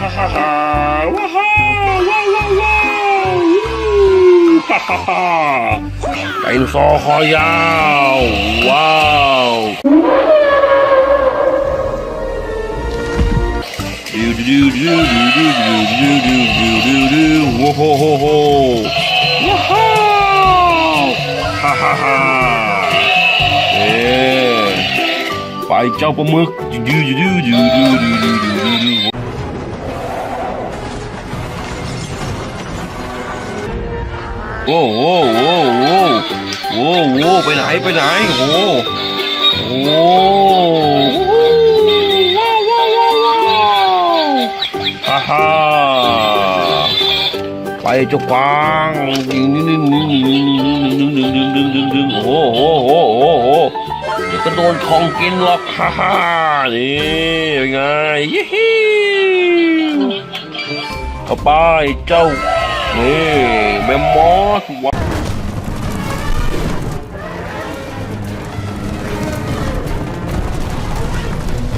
ฮ่าฮ่าฮ่าว้าวว้าวว้าวว้าวว้าวฮ่าฮ่าฮ่าไดโนเสาร์คอยาวว้าวดูดูดูดูดูดูดูดูดูดูดูโอ้โหโหโหว้าวฮ่าฮ่าฮ่าเอ๊ไปเจ้าปลาหมึกดูดูดูดูดูดูดู โอ้โหโอ้โหโอ้โหไปไหนไปไหนโอ้โหโอ้ฮ่าฮ่าไปจุกฟางดึงดึงดึงดึงดึงดึงดึงดึอ้โหโอ้โหโอ้โหเดี๋ยวก็โดนของกินหรอกฮ่าฮ่านี่เป็นไงยี่ฮีเข้าไปเจ้า นี่แมมมอสวะ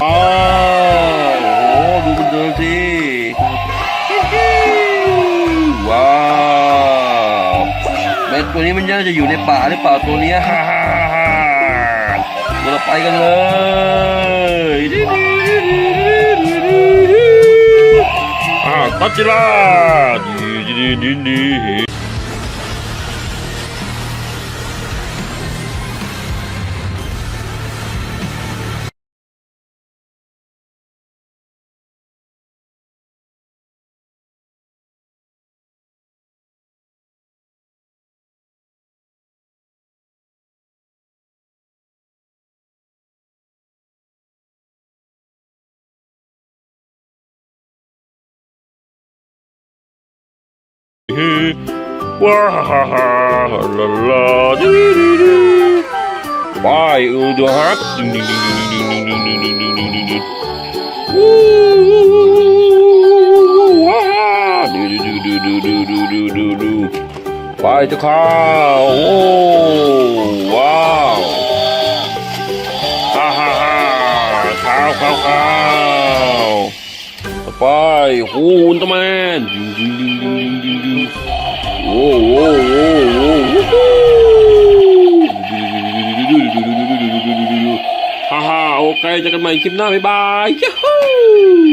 อ้าวโอ้โหดูมันเดินสิว้าวแม่ตัวนี้มันน่าจะอยู่ในป่าหรือเปล่าตัวเนี้ยฮ่าฮ่าฮ่าฮ่าเราไปกันเลย 찌라찌라 니니니니. ดีดีดีว้าฮ่าฮ่าลาลาดูดูดูไปอูดูฮักดูดูดูดูดูดูดูดูดูไปเจ้าข้าวโอ้ว้าวฮ่าฮ่าฮ่าข้าวข้าวข้าว ไปหูอุลตร้าแมนดึงดึงดึงดึงดึงดึงโอ้โหโอ้โหโอ้โหฮ่าฮ่าโอเคเจอกันใหม่คลิปหน้าบ๊ายบาย